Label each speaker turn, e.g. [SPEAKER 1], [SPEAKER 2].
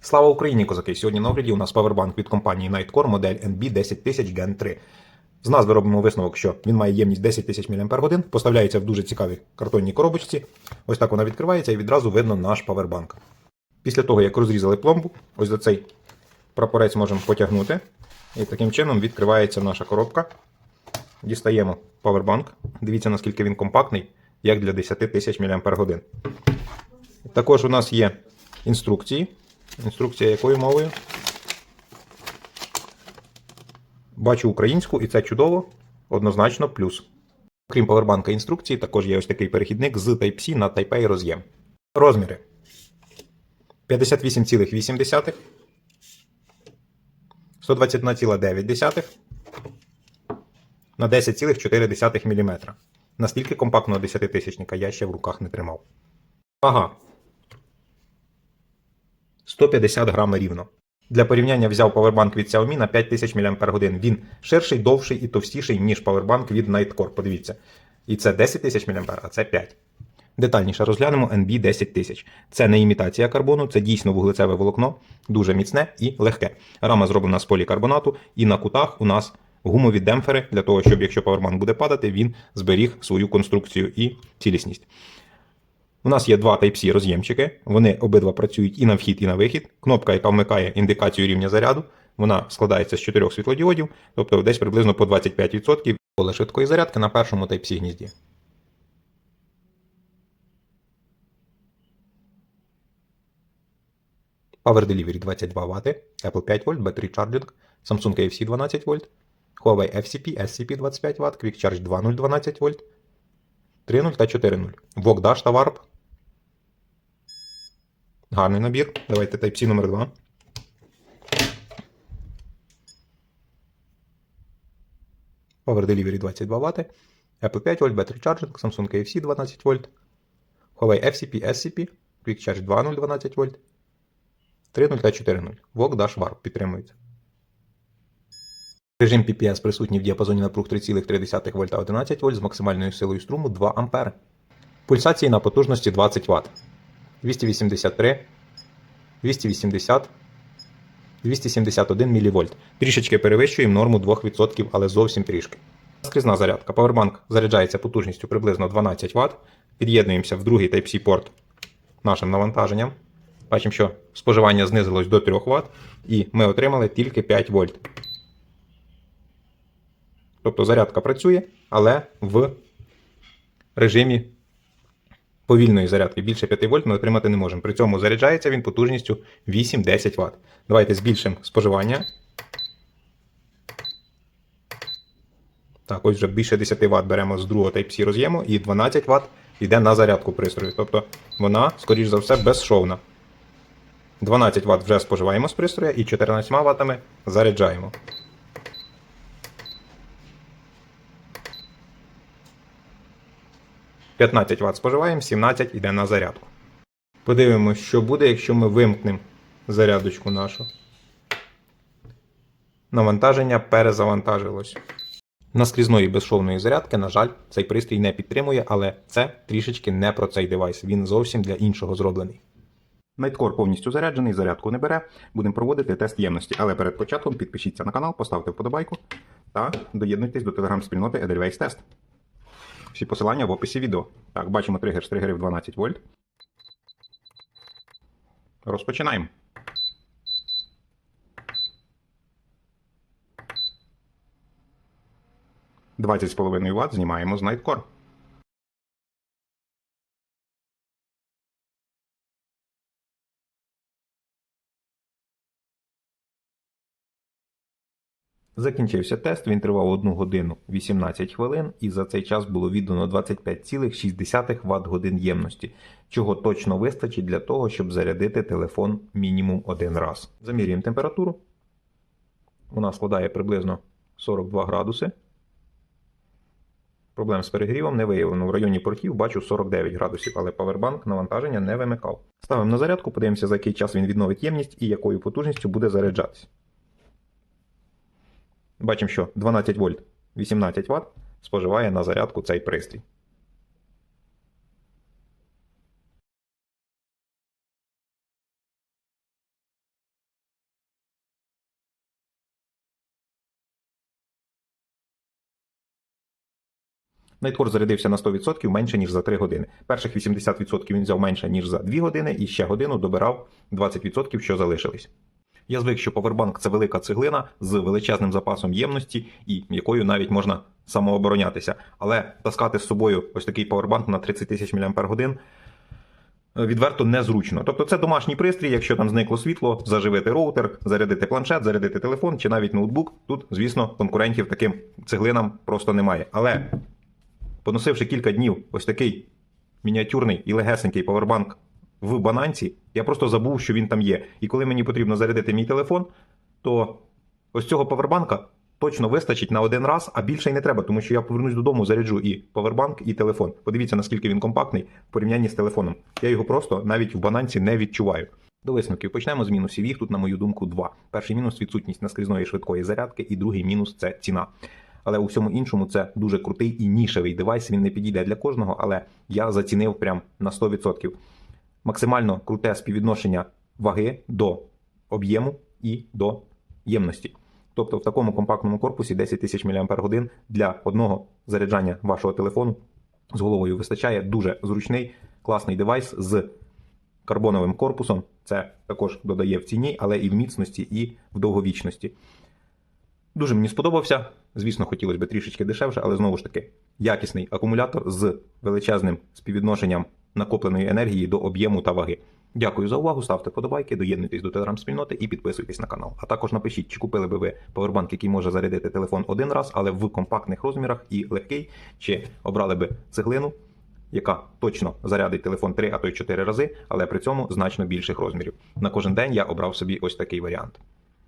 [SPEAKER 1] Слава Україні, козаки! Сьогодні на огляді у нас павербанк від компанії Nightcore модель NB 10000 Gen 3. З назви робимо висновок, що він має ємність 10 тисяч мАч, поставляється в дуже цікавій картонній коробочці. Ось так вона відкривається і відразу видно наш павербанк. Після того, як розрізали пломбу, ось за цей прапорець можемо потягнути. І таким чином відкривається наша коробка. Дістаємо павербанк. Дивіться, наскільки він компактний, як для 10 тисяч мАч. Також у нас є інструкції. Інструкція якою мовою? Бачу українську, і це чудово, однозначно плюс. Крім павербанка інструкції, також є ось такий перехідник з Type-C на Type-A роз'єм. Розміри 58,8, 121,9 на 10,4 мм. Настільки компактного 10-тисячника я ще в руках не тримав. Ага. 150 грам рівно. Для порівняння взяв павербанк від Xiaomi на 5000 мАч. Він ширший, довший і товстіший, ніж павербанк від Nightcore. Подивіться. І це 10 тисяч мА, а це 5. Детальніше розглянемо NB 10000. Це не імітація карбону, це дійсно вуглецеве волокно, дуже міцне і легке. Рама зроблена з полікарбонату, і на кутах у нас гумові демпфери для того, щоб якщо павербанк буде падати, він зберіг свою конструкцію і цілісність. У нас є два Type-C роз'ємчики. Вони обидва працюють і на вхід, і на вихід. Кнопка, яка вмикає індикацію рівня заряду, вона складається з чотирьох світлодіодів, тобто десь приблизно по 25% поле швидкої зарядки на першому Type-C гнізді. Power Delivery 22 Вт, Apple 5 вольт, Battery Charging, Samsung AFC 12 вольт, Huawei FCP, SCP 25 Вт, Quick Charge 2.0 12 вольт, 3.0 та 4.0. VOG Dash та Warp. Гарний набір. Давайте Type-C номер 2. Power Delivery 22 Вт, Apple 5 вольт, Battery Charging, Samsung AFC 12 вольт, Huawei FCP, SCP, Quick Charge 2.0 12 вольт, 3.0 та 4.0. VOG Dash Warp підтримується. Режим PPS присутній в діапазоні напруг 3,3 В 11 В з максимальною силою струму 2 А. Пульсації на потужності 20 Вт. 283, 280, 271 мВ. Трішечки перевищуємо норму 2%, але зовсім трішки. Скрізна зарядка. Powerbank заряджається потужністю приблизно 12 Вт. Під'єднуємося в другий Type-C порт нашим навантаженням. Бачимо, що споживання знизилось до 3 Вт, і ми отримали тільки 5 вольт. Тобто зарядка працює, але в режимі повільної зарядки. Більше 5 вольт ми отримати не можемо. При цьому заряджається він потужністю 8-10 Вт. Давайте збільшимо споживання. Так, ось вже більше 10 Вт беремо з другого Type-C роз'єму і 12 Вт йде на зарядку пристрою. Тобто вона, скоріш за все, безшовна. 12 Вт вже споживаємо з пристроя і 14 Вт заряджаємо. – 15 Вт споживаємо, 17 йде на зарядку. Подивимось, що буде, якщо ми вимкнемо зарядочку нашу. Навантаження перезавантажилось. Наскрізної безшовної зарядки, на жаль, цей пристрій не підтримує, але це трішечки не про цей девайс. Він зовсім для іншого зроблений. Найткор повністю заряджений, зарядку не бере. Будемо проводити тест ємності. Але перед початком підпишіться на канал, поставте вподобайку та доєднуйтесь до телеграм-спільноти Edelweiss Test. Всі посилання в описі відео. Так, бачимо тригер з тригерів 12 вольт. Розпочинаємо. Двадцять з половиною Вт знімаємо з Nightcore. Закінчився тест, він тривав 1 годину 18 хвилин, і за цей час було віддано 25,6 Вт годин ємності, чого точно вистачить для того, щоб зарядити телефон мінімум один раз. Замірюємо температуру. Вона складає приблизно 42 градуси. Проблем з перегрівом не виявлено. В районі портів бачу 49 градусів, але павербанк навантаження не вимикав. Ставимо на зарядку, подивимося, за який час він відновить ємність і якою потужністю буде заряджатись. Бачимо, що 12 вольт 18 Вт споживає на зарядку цей пристрій. Найткор зарядився на 100% менше, ніж за 3 години. Перших 80% він взяв менше, ніж за 2 години, і ще годину добирав 20%, що залишились. Я звик, що павербанк це велика цеглина з величезним запасом ємності і якою навіть можна самооборонятися. Але таскати з собою ось такий павербанк на 30 тисяч мАч відверто незручно. Тобто це домашній пристрій, якщо там зникло світло, заживити роутер, зарядити планшет, зарядити телефон чи навіть ноутбук. Тут, звісно, конкурентів таким цеглинам просто немає. Але поносивши кілька днів ось такий мініатюрний і легесенький павербанк в бананці, я просто забув, що він там є. І коли мені потрібно зарядити мій телефон, то ось цього павербанка точно вистачить на один раз, а більше й не треба, тому що я повернусь додому, заряджу і павербанк, і телефон. Подивіться, наскільки він компактний в порівнянні з телефоном. Я його просто навіть в бананці не відчуваю. До висновків почнемо з мінусів. Їх тут, на мою думку, два. Перший мінус відсутність наскрізної швидкої зарядки, і другий мінус це ціна. Але у всьому іншому це дуже крутий і нішевий девайс. Він не підійде для кожного, але я зацінив прям на 100%. Максимально круте співвідношення ваги до об'єму і до ємності. Тобто в такому компактному корпусі 10 тисяч мАч для одного заряджання вашого телефону з головою вистачає. Дуже зручний, класний девайс з карбоновим корпусом. Це також додає в ціні, але і в міцності, і в довговічності. Дуже мені сподобався. Звісно, хотілося б трішечки дешевше, але знову ж таки, якісний акумулятор з величезним співвідношенням накопленої енергії до об'єму та ваги. Дякую за увагу, ставте подобайки, доєднуйтесь до телеграм-спільноти і підписуйтесь на канал. А також напишіть, чи купили би ви павербанк, який може зарядити телефон один раз, але в компактних розмірах і легкий, чи обрали би цеглину, яка точно зарядить телефон 3, а то й 4 рази, але при цьому значно більших розмірів. На кожен день я обрав собі ось такий варіант.